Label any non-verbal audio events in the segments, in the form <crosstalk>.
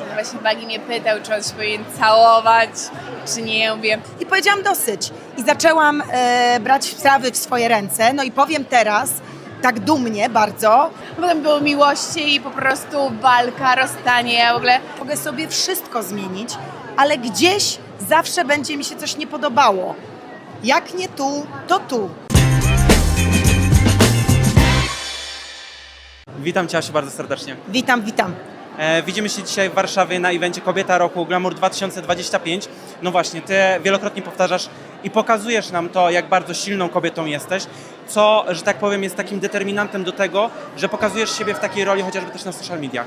No właśnie Bagi mnie pytał, czy on się powinien całować, czy nie. Ja mówię, I powiedziałam dosyć. I zaczęłam e, brać sprawy w swoje ręce. No i powiem teraz, tak dumnie bardzo, potem było miłości i po prostu walka, rozstanie. Ja w ogóle mogę sobie wszystko zmienić, ale gdzieś zawsze będzie mi się coś nie podobało. Jak nie tu, to tu. Witam Cię Asiu bardzo serdecznie. Witam, witam. E, widzimy się dzisiaj w Warszawie na evencie Kobieta Roku Glamour 2025. No właśnie, Ty wielokrotnie powtarzasz i pokazujesz nam to, jak bardzo silną kobietą jesteś, co, że tak powiem, jest takim determinantem do tego, że pokazujesz siebie w takiej roli chociażby też na social mediach.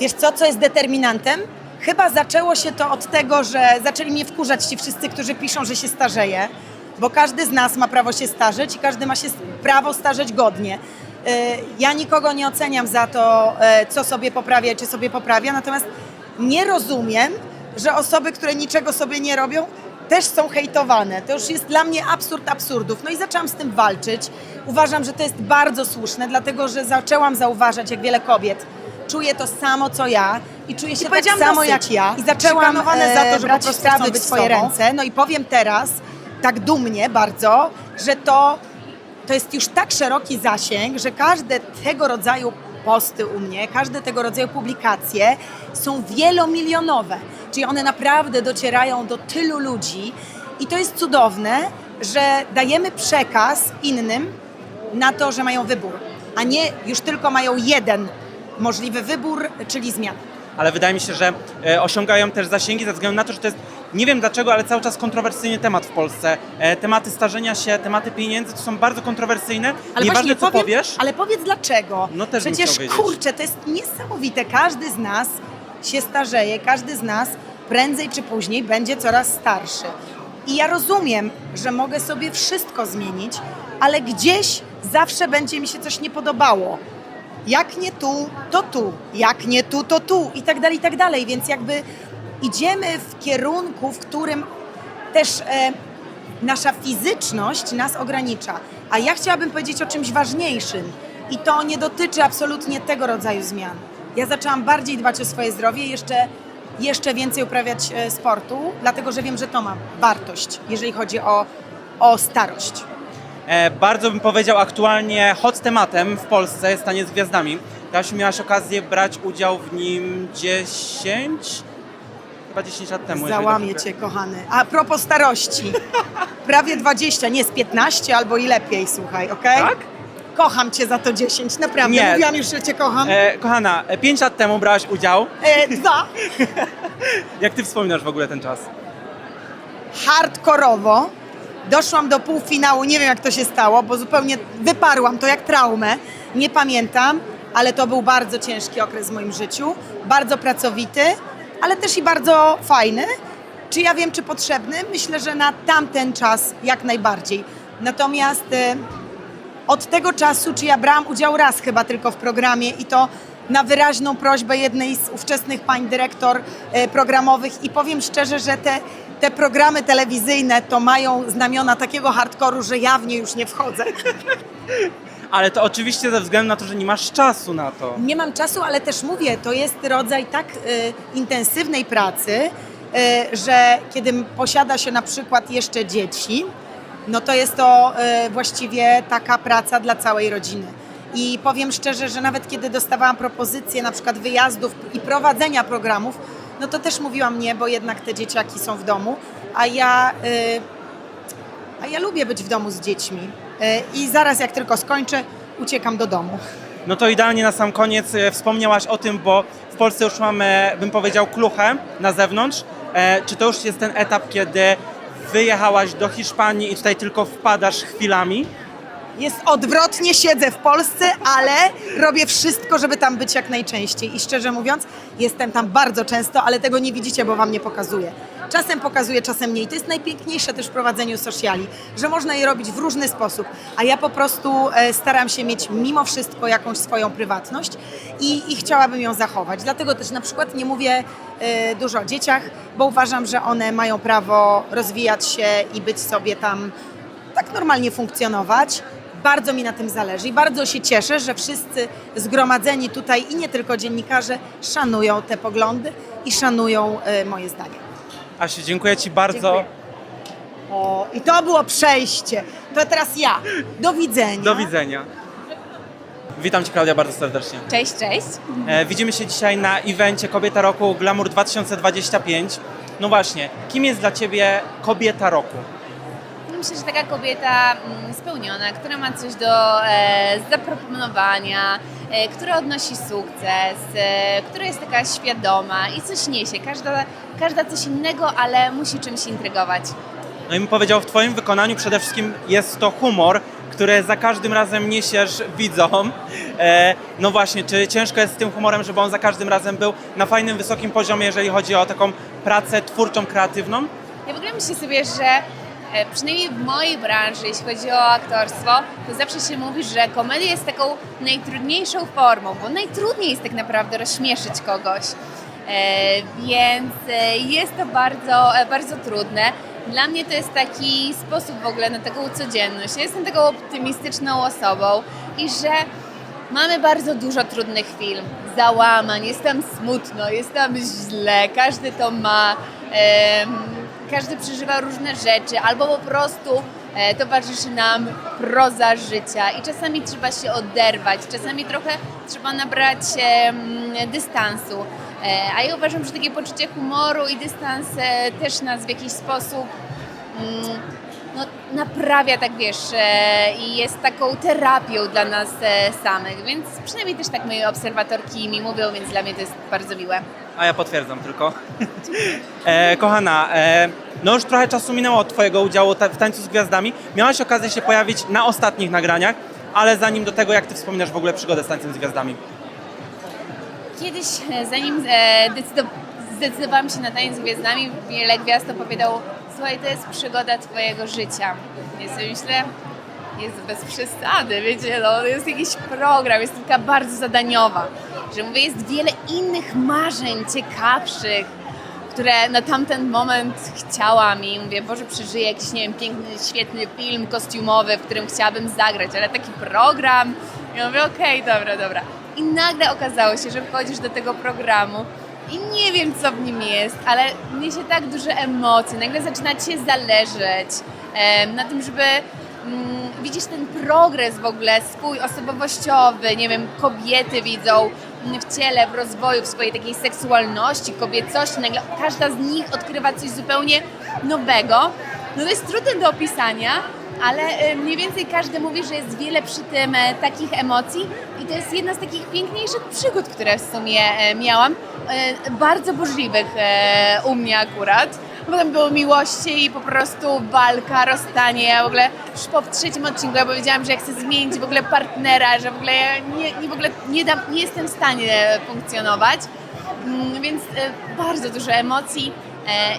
Wiesz co, co jest determinantem? Chyba zaczęło się to od tego, że zaczęli mnie wkurzać ci wszyscy, którzy piszą, że się starzeje, bo każdy z nas ma prawo się starzeć i każdy ma się prawo starzeć godnie. Yy, Ja nikogo nie oceniam za to, e, co sobie poprawia, czy sobie poprawia, natomiast nie rozumiem, że osoby, które niczego sobie nie robią, też są hejtowane. To już jest dla mnie absurd absurdów. No i zaczęłam z tym walczyć. Uważam, że to jest bardzo słuszne, dlatego że zaczęłam zauważać, jak wiele kobiet czuje to samo, co ja i czuje się tak powiedziałam samo dosyć. jak ja. I zaczęłam, e, za to, że brać po prostu sprawy w swoje sobą. ręce. No i powiem teraz, tak dumnie bardzo, że to, to jest już tak szeroki zasięg, że każde tego rodzaju posty u mnie, każde tego rodzaju publikacje są wielomilionowe. Czyli one naprawdę docierają do tylu ludzi i to jest cudowne, że dajemy przekaz innym na to, że mają wybór, a nie już tylko mają jeden możliwy wybór, czyli zmianę. Ale wydaje mi się, że e, osiągają też zasięgi ze względu na to, że to jest, nie wiem dlaczego, ale cały czas kontrowersyjny temat w Polsce. E, tematy starzenia się, tematy pieniędzy to są bardzo kontrowersyjne. Ale Nieważne co powiem, powiesz, Ale powiedz dlaczego. No też Przecież kurczę, to jest niesamowite. Każdy z nas się starzeje, każdy z nas prędzej czy później będzie coraz starszy. I ja rozumiem, że mogę sobie wszystko zmienić, ale gdzieś zawsze będzie mi się coś nie podobało. Jak nie tu, to tu. Jak nie tu, to tu. I tak dalej, i tak dalej. Więc jakby idziemy w kierunku, w którym też e, nasza fizyczność nas ogranicza. A ja chciałabym powiedzieć o czymś ważniejszym. I to nie dotyczy absolutnie tego rodzaju zmian. Ja zaczęłam bardziej dbać o swoje zdrowie, jeszcze, jeszcze więcej uprawiać e, sportu, dlatego że wiem, że to ma wartość, jeżeli chodzi o, o starość. E, bardzo bym powiedział aktualnie hot tematem w Polsce jest taniec z gwiazdami. Kasiu, miałaś okazję brać udział w nim 10, chyba 10 lat temu. jeżeli Załamię dobrze- cię, kochany. A propos starości. Prawie 20, nie z 15 albo i lepiej, słuchaj, okej? Tak? Kocham cię za to 10, naprawdę. Nie. Mówiłam już, że cię kocham. E, kochana, 5 lat temu brałaś udział. E, dwa. <laughs> Jak ty wspominasz w ogóle ten czas? hardkorowo. Doszłam do półfinału, nie wiem jak to się stało, bo zupełnie wyparłam to jak traumę. Nie pamiętam, ale to był bardzo ciężki okres w moim życiu. Bardzo pracowity, ale też i bardzo fajny. Czy ja wiem, czy potrzebny? Myślę, że na tamten czas jak najbardziej. Natomiast e, od tego czasu, czy ja brałam udział raz chyba tylko w programie i to na wyraźną prośbę jednej z ówczesnych pań dyrektor e, programowych i powiem szczerze, że te, te programy telewizyjne to mają znamiona takiego hardkoru, że ja w nie już nie wchodzę. <laughs> Ale to oczywiście ze względu na to, że nie masz czasu na to. Nie mam czasu, ale też mówię, to jest rodzaj tak e, intensywnej pracy, e, że kiedy posiada się na przykład jeszcze dzieci, no to jest to e, właściwie taka praca dla całej rodziny. I powiem szczerze, że nawet kiedy dostawałam propozycje na przykład wyjazdów i prowadzenia programów, no to też mówiłam nie, bo jednak te dzieciaki są w domu, a ja, e, a ja lubię być w domu z dziećmi. E, I zaraz jak tylko skończę, uciekam do domu. No to idealnie na sam koniec e, wspomniałaś o tym, bo w Polsce już mamy, bym powiedział, kluchę na zewnątrz. E, czy to już jest ten etap, kiedy wyjechałaś do Hiszpanii i tutaj tylko wpadasz chwilami? Jest odwrotnie, siedzę w Polsce, ale robię wszystko, żeby tam być jak najczęściej. I szczerze mówiąc, jestem tam bardzo często, ale tego nie widzicie, bo wam nie pokazuję. Czasem pokazuję, czasem nie. I to jest najpiękniejsze też w prowadzeniu sociali, że można je robić w różny sposób. A ja po prostu e, staram się mieć mimo wszystko jakąś swoją prywatność i, i chciałabym ją zachować. Dlatego też na przykład nie mówię e, dużo o dzieciach, bo uważam, że one mają prawo rozwijać się i być sobie tam tak normalnie funkcjonować bardzo mi na tym zależy i bardzo się cieszę, że wszyscy zgromadzeni tutaj i nie tylko dziennikarze szanują te poglądy i szanują e, moje zdanie. Asiu, dziękuję Ci bardzo. Dziękuję. O, i to było przejście. To teraz ja. Do widzenia. Do widzenia. Witam Cię Klaudia bardzo serdecznie. Cześć, cześć. E, widzimy się dzisiaj na evencie Kobieta Roku Glamour 2025. No właśnie, kim jest dla Ciebie kobieta roku? Myślę, że taka kobieta mm, spełniona, która ma coś do e, zaproponowania, e, która odnosi sukces, e, która jest taka świadoma i coś niesie. Każda, każda coś innego, ale musi czymś intrygować. No i bym powiedział, w Twoim wykonaniu przede wszystkim jest to humor, który za każdym razem niesiesz widzom. No właśnie, czy ciężko jest z tym humorem, żeby on za każdym razem był na fajnym, wysokim poziomie, jeżeli chodzi o taką pracę twórczą, kreatywną? Ja w ogóle myślę sobie, że przynajmniej w mojej branży, jeśli chodzi o aktorstwo, to zawsze się mówi, że komedia jest taką najtrudniejszą formą, bo najtrudniej jest tak naprawdę rozśmieszyć kogoś. E, więc e, jest to bardzo, e, bardzo trudne. Dla mnie to jest taki sposób w ogóle na taką codzienność. Jestem taką optymistyczną osobą i że Mamy bardzo dużo trudnych chwil, załamań, jest tam smutno, jest tam źle, każdy to ma, każdy przeżywa różne rzeczy, albo po prostu e, towarzyszy nam proza życia i czasami trzeba się oderwać, czasami trochę trzeba nabrać em, dystansu. E, a ja uważam, że takie poczucie humoru i dystans e, też nas w jakiś sposób mm, no, naprawia, tak wiesz, e, i jest taką terapią dla nas e, samych, więc przynajmniej też tak moje obserwatorki mi mówią, więc dla mnie to jest bardzo miłe. A ja potwierdzam tylko. <laughs> e, kochana, e, no już trochę czasu minęło od Twojego udziału w Tańcu z Gwiazdami. Miałaś okazję się pojawić na ostatnich nagraniach, ale zanim do tego, jak Ty wspominasz w ogóle przygodę z Tańcem z Gwiazdami? Kiedyś, e, zanim e, decydo- zdecydowałam się na taniec z gwiazdami, wiele gwiazd opowiadało, słuchaj, to jest przygoda twojego życia. Ja sobie myślę, jest bez przesady, wiecie, no, jest jakiś program, jest taka bardzo zadaniowa, że mówię, jest wiele innych marzeń ciekawszych, które na tamten moment chciałam i mówię, Boże, przeżyję jakiś, nie wiem, piękny, świetny film kostiumowy, w którym chciałabym zagrać, ale taki program. I mówię, okej, dobra, dobra. I nagle okazało się, że wchodzisz do tego programu i nie wiem, co w nim jest, ale niesie tak duże emocje, nagle zaczyna ci się zależeć na tym, żeby mm, widzisz ten progres w ogóle swój osobowościowy, nie wiem, kobiety widzą w ciele, w rozwoju, w swojej takiej seksualności, kobiecości, nagle każda z nich odkrywa coś zupełnie nowego. No to jest trudne do opisania, ale e, mniej więcej każdy mówi, że jest wiele przy tym e, takich emocji i to jest jedna z takich piękniejszych przygód, które w sumie e, miałam, e, bardzo burzliwych u mnie akurat. Potem było miłości i po prostu walka, rozstanie. Ja w ogóle już po trzecim odcinku ja powiedziałam, że ja chcę zmienić w ogóle partnera, że w ogóle ja nie, nie, w ogóle nie, nie jestem w stanie funkcjonować. Mm, Więc bardzo dużo emocji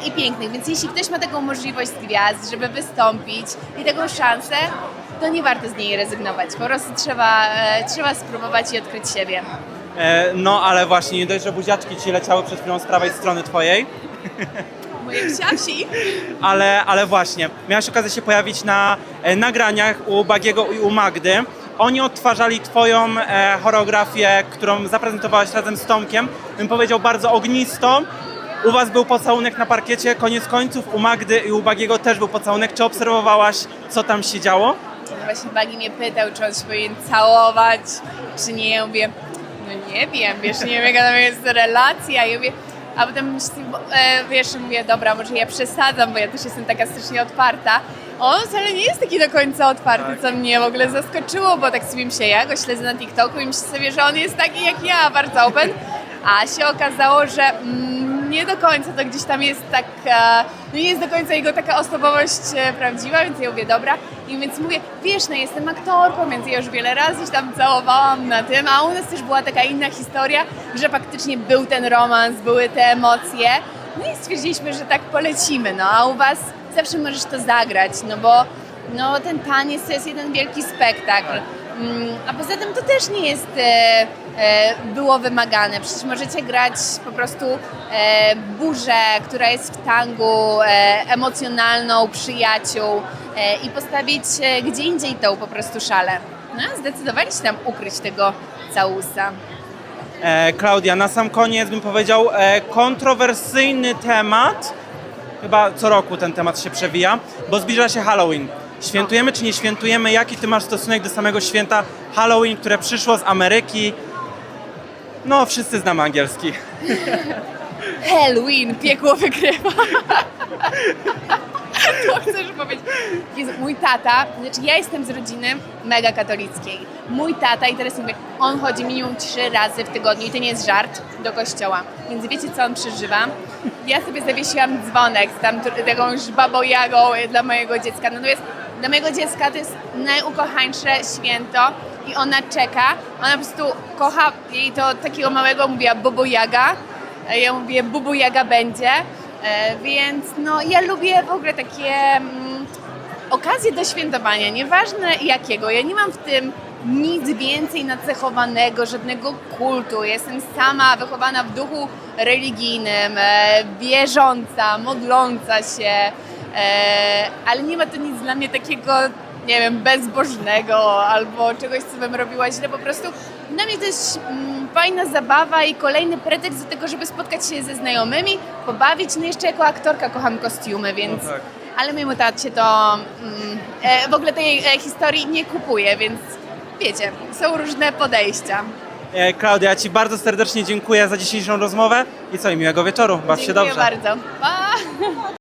i pięknych. Więc jeśli ktoś ma taką możliwość z gwiazd, żeby wystąpić i taką szansę, to nie warto z niej rezygnować. Po prostu trzeba, e, trzeba spróbować i odkryć siebie. E, no ale właśnie, nie dość, że buziaczki Ci leciały przed chwilą z prawej strony Twojej, Moje psiasi. <laughs> ale, ale właśnie, miałaś okazję się pojawić na e, nagraniach u Bagiego i u Magdy. Oni odtwarzali Twoją e, choreografię, którą zaprezentowałaś razem z Tomkiem. Bym powiedział bardzo ognistą. U Was był pocałunek na parkiecie, koniec końców u Magdy i u Bagiego też był pocałunek. Czy obserwowałaś, co tam się działo? No właśnie Bagi mnie pytał, czy on się powinien całować, czy nie. Ja mówię, no nie wiem, wiesz, nie wiem jaka tam jest relacja. Ja mówię, a potem myślę, e, wiesz, mówię, dobra, może ja przesadzam, bo ja też jestem taka strasznie otwarta. On wcale nie jest taki do końca otwarty, co mnie w ogóle zaskoczyło, bo tak sobie myślę, ja go śledzę na TikToku i myślę sobie, że on jest taki jak ja, bardzo open. A się okazało, że mm, nie do końca to gdzieś tam jest tak, e, no nie jest do końca jego taka osobowość e, prawdziwa, więc ja mówię, dobra. I więc mówię, wiesz, no jestem aktorką, więc ja już wiele razy się tam całowałam na tym, a u nas też była taka inna historia, że faktycznie był ten romans, były te emocje. No i stwierdziliśmy, że tak polecimy, no a u was zawsze możesz to zagrać, no bo no, ten taniec to jest jeden wielki spektakl. Mm, A poza tym to też nie jest e, było wymagane. Przecież możecie grać po prostu e, burzę, która jest w tangu, e, emocjonalną, przyjaciół. e, i postawić e, gdzie indziej tą po prostu szalę. No, zdecydowali się tam ukryć tego całusa. E, Klaudia, na sam koniec bym powiedział e, kontrowersyjny temat. Chyba co roku ten temat się przewija, bo zbliża się Halloween. Świętujemy czy nie świętujemy? Jaki ty masz stosunek do samego święta Halloween, które przyszło z Ameryki? No, wszyscy znamy angielski. Halloween, piekło wygrywa. <laughs> To chcesz powiedzieć. Jezu, mój tata, znaczy ja jestem z rodziny mega katolickiej. Mój tata, i teraz mówię, on chodzi minimum trzy razy w tygodniu i to nie jest żart, do kościoła. Więc wiecie, co on przeżywa? Ja sobie zawiesiłam dzwonek z tam jakąś babą jagą dla mojego dziecka. Natomiast dla mojego dziecka to jest najukochańsze święto i ona czeka. Ona po prostu kocha jej to takiego małego, mówiła Bobo Jaga. A Ja mówię, Bubu Jaga będzie. E, Więc no, ja lubię w ogóle takie mm, okazje do świętowania, nieważne jakiego. Ja nie mam w tym nic więcej nacechowanego, żadnego kultu. Jestem sama wychowana w duchu religijnym, e, wierząca, modląca się, e, ale nie ma to nic dla mnie takiego, nie wiem, bezbożnego albo czegoś, co bym robiła źle. Po prostu dla mnie to jest mm, fajna zabawa i kolejny pretekst do tego, żeby spotkać się ze znajomymi, pobawić. No jeszcze jako aktorka kocham kostiumy, więc... No tak. Ale mojemu tacie to mm, e, w ogóle tej e, historii nie kupuje, więc wiecie, są różne podejścia. E, Klaudia, Ci bardzo serdecznie dziękuję za dzisiejszą rozmowę i co, i miłego wieczoru. Baw się Dziękuję dobrze. bardzo. Pa!